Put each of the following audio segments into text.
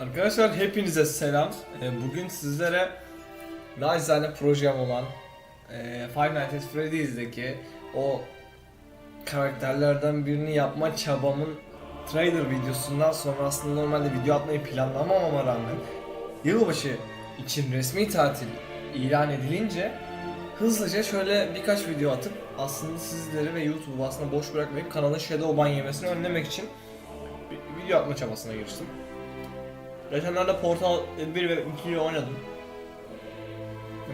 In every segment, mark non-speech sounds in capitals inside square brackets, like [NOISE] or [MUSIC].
Arkadaşlar hepinize selam. Ee, Bugün sizlere nacizane projem olan e, Five Nights at Freddy's'deki o karakterlerden birini yapma çabamın trailer videosundan sonra aslında normalde video atmayı planlamamama rağmen yılbaşı için resmi tatil ilan edilince hızlıca şöyle birkaç video atıp aslında sizleri ve YouTube'u aslında boş bırakmayıp kanalın Shadowban yemesini önlemek için video atma çabasına giriştim. Geçenlerde Portal 1 ve 2'yi oynadım.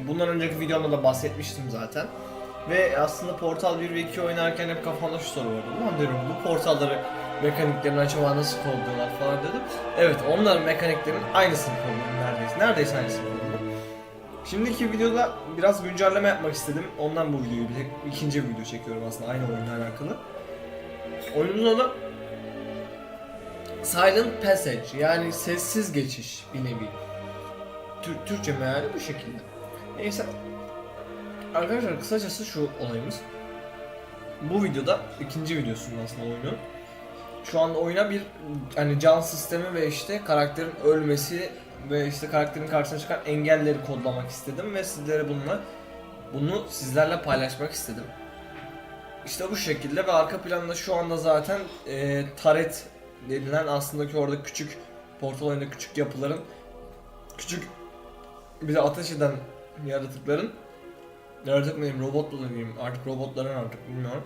Bundan önceki videomda da bahsetmiştim zaten. Ve aslında Portal 1 ve 2 oynarken hep kafamda şu soru vardı. Ulan diyorum bu portalları mekaniklerini acaba nasıl kodluyorlar falan dedim. Evet onların mekaniklerinin aynısını kodluyorum neredeyse. Neredeyse aynısını kodluyorum. Şimdiki videoda biraz güncelleme yapmak istedim. Ondan bu videoyu bir ikinci video çekiyorum aslında aynı oyunla alakalı. Oyunumuzun adı Silent Passage yani sessiz geçiş bir nevi. Tür- Türkçe meali bu şekilde. Neyse. Arkadaşlar kısacası şu olayımız. Bu videoda ikinci videosunun aslında oyunu. Şu anda oyuna bir hani can sistemi ve işte karakterin ölmesi ve işte karakterin karşısına çıkan engelleri kodlamak istedim ve sizlere bununla bunu sizlerle paylaşmak istedim. İşte bu şekilde ve arka planda şu anda zaten e, taret denilen aslında ki orada küçük portal oyunda küçük yapıların küçük bize ateş eden yaratıkların yaratık mı diyeyim robot mu diyeyim artık robotların artık bilmiyorum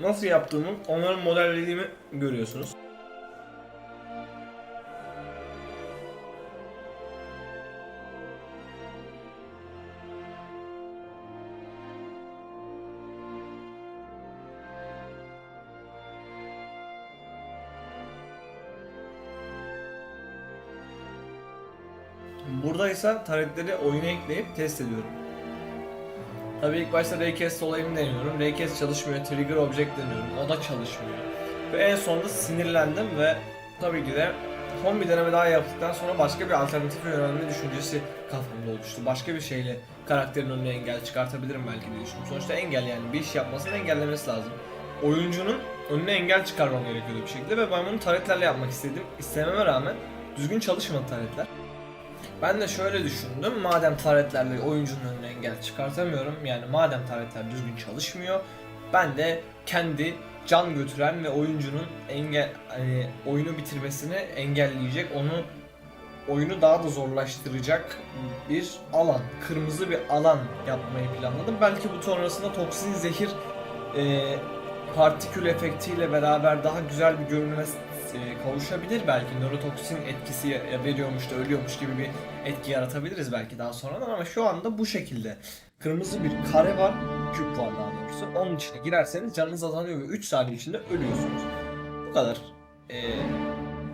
nasıl yaptığımı onların modellediğimi görüyorsunuz. Burada ise taretleri oyuna ekleyip test ediyorum. Tabii ilk başta Raycast olayını deniyorum. Raycast çalışmıyor, Trigger Object deniyorum. O da çalışmıyor. Ve en sonunda sinirlendim ve tabii ki de son bir deneme daha yaptıktan sonra başka bir alternatif yönelme düşüncesi kafamda oluştu. Başka bir şeyle karakterin önüne engel çıkartabilirim belki diye düşündüm. Sonuçta engel yani bir iş yapmasını engellemesi lazım. Oyuncunun önüne engel çıkarmam gerekiyordu bir şekilde ve ben bunu taretlerle yapmak istedim. İstememe rağmen düzgün çalışmadı taretler. Ben de şöyle düşündüm. Madem taretlerle oyuncunun önüne engel çıkartamıyorum. Yani madem taretler düzgün çalışmıyor. Ben de kendi can götüren ve oyuncunun engel hani oyunu bitirmesini engelleyecek, onu oyunu daha da zorlaştıracak bir alan, kırmızı bir alan yapmayı planladım. Belki bu sonrasında toksin zehir e, partikül efektiyle beraber daha güzel bir görünüme e, kavuşabilir. Belki nörotoksin etkisi veriyormuş da ölüyormuş gibi bir etki yaratabiliriz belki daha sonradan ama şu anda bu şekilde. Kırmızı bir kare var. Küp var daha doğrusu. Onun içine girerseniz canınız azalıyor ve 3 saniye içinde ölüyorsunuz. Bu kadar. E,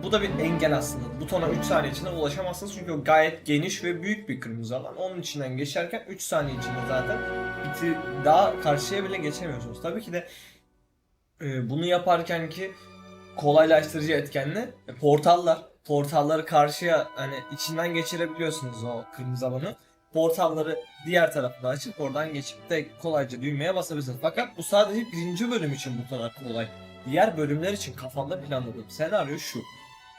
bu da bir engel aslında. Butona 3 saniye içinde ulaşamazsınız çünkü o gayet geniş ve büyük bir kırmızı alan. Onun içinden geçerken 3 saniye içinde zaten biti daha karşıya bile geçemiyorsunuz. Tabii ki de e, bunu yaparken ki kolaylaştırıcı etkenle e, portallar. Portalları karşıya hani içinden geçirebiliyorsunuz o kırmızı alanı. Portalları diğer tarafına açıp oradan geçip de kolayca düğmeye basabilirsiniz. Fakat bu sadece birinci bölüm için bu kadar kolay. Diğer bölümler için kafamda planladığım senaryo şu.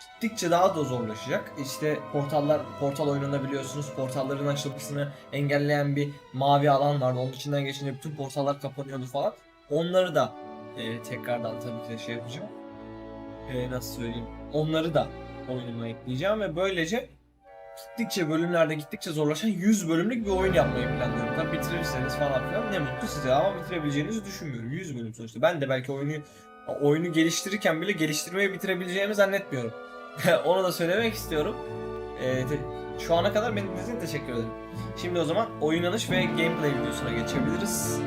Gittikçe daha da zorlaşacak. İşte portallar, portal oyununda biliyorsunuz portalların açılmasını engelleyen bir mavi alan vardı. Onun içinden geçince bütün portallar kapanıyordu falan. Onları da e, tekrardan tabii ki de şey yapacağım e, nasıl söyleyeyim onları da oyunuma ekleyeceğim ve böylece gittikçe bölümlerde gittikçe zorlaşan 100 bölümlük bir oyun yapmayı planlıyorum. Tabii bitirirseniz falan filan ne mutlu size ama bitirebileceğinizi düşünmüyorum. 100 bölüm sonuçta. Ben de belki oyunu oyunu geliştirirken bile geliştirmeyi bitirebileceğimi zannetmiyorum. [LAUGHS] Onu da söylemek istiyorum. E, te- şu ana kadar beni dinlediğiniz için teşekkür ederim. Şimdi o zaman oynanış ve gameplay videosuna geçebiliriz.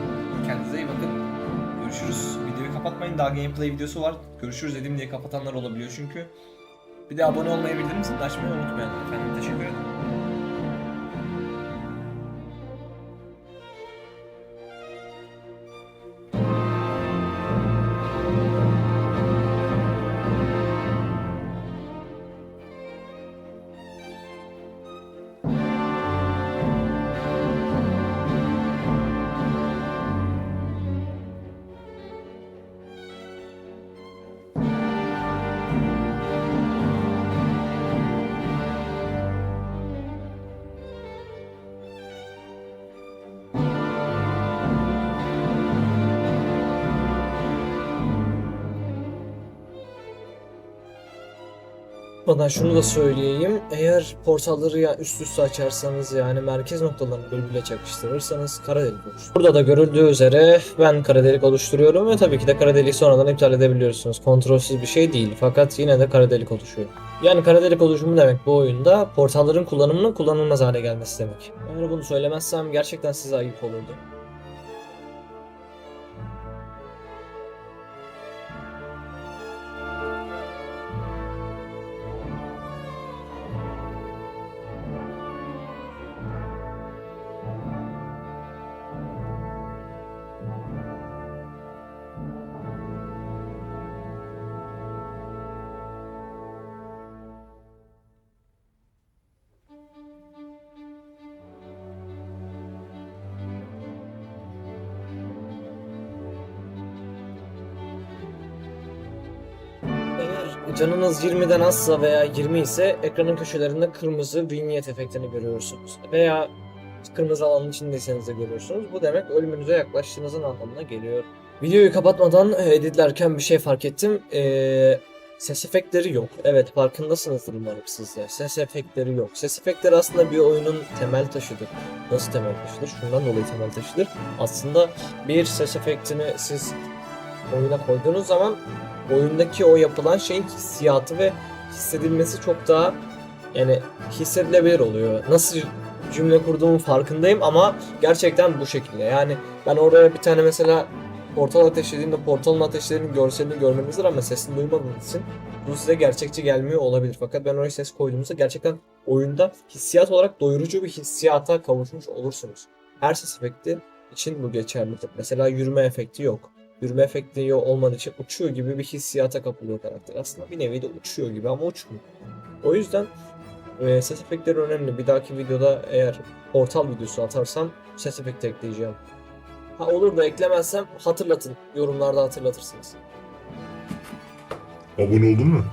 Kapatmayın. Daha gameplay videosu var. Görüşürüz dedim diye kapatanlar olabiliyor çünkü. Bir de abone olmayı, bildirim zilini açmayı unutmayın. Efendim teşekkür ederim. Bana şunu da söyleyeyim. Eğer portalları ya üst üste açarsanız yani merkez noktalarını birbirine çakıştırırsanız kara delik oluşturur. Burada da görüldüğü üzere ben kara delik oluşturuyorum ve tabii ki de kara deliği sonradan iptal edebiliyorsunuz. Kontrolsüz bir şey değil fakat yine de kara delik oluşuyor. Yani kara delik oluşumu demek bu oyunda portalların kullanımının kullanılmaz hale gelmesi demek. Eğer bunu söylemezsem gerçekten size ayıp olurdu. Canınız 20'den azsa veya 20 ise ekranın köşelerinde kırmızı vignette efektini görüyorsunuz. Veya kırmızı alanın içindeyseniz de görüyorsunuz. Bu demek ölümünüze yaklaştığınızın anlamına geliyor. Videoyu kapatmadan e, editlerken bir şey fark ettim. Ee, ses efektleri yok. Evet farkındasınızdır umarım siz de. Ses efektleri yok. Ses efektleri aslında bir oyunun temel taşıdır. Nasıl temel taşıdır? Şundan dolayı temel taşıdır. Aslında bir ses efektini siz oyuna koyduğunuz zaman oyundaki o yapılan şeyin hissiyatı ve hissedilmesi çok daha yani hissedilebilir oluyor. Nasıl cümle kurduğumun farkındayım ama gerçekten bu şekilde. Yani ben oraya bir tane mesela portal ateşlediğimde portalın ateşlerinin görselini görmenizdir ama sesini duymadığınız için bu size gerçekçi gelmiyor olabilir. Fakat ben oraya ses koyduğumuzda gerçekten oyunda hissiyat olarak doyurucu bir hissiyata kavuşmuş olursunuz. Her ses efekti için bu geçerlidir. Mesela yürüme efekti yok yürüme efekti olmadığı için uçuyor gibi bir hissiyata kapılıyor karakter. Aslında bir nevi de uçuyor gibi ama uçmuyor. O yüzden e, ses efektleri önemli. Bir dahaki videoda eğer portal videosu atarsam ses efekti ekleyeceğim. Ha olur da eklemezsem hatırlatın. Yorumlarda hatırlatırsınız. Abone oldun mu?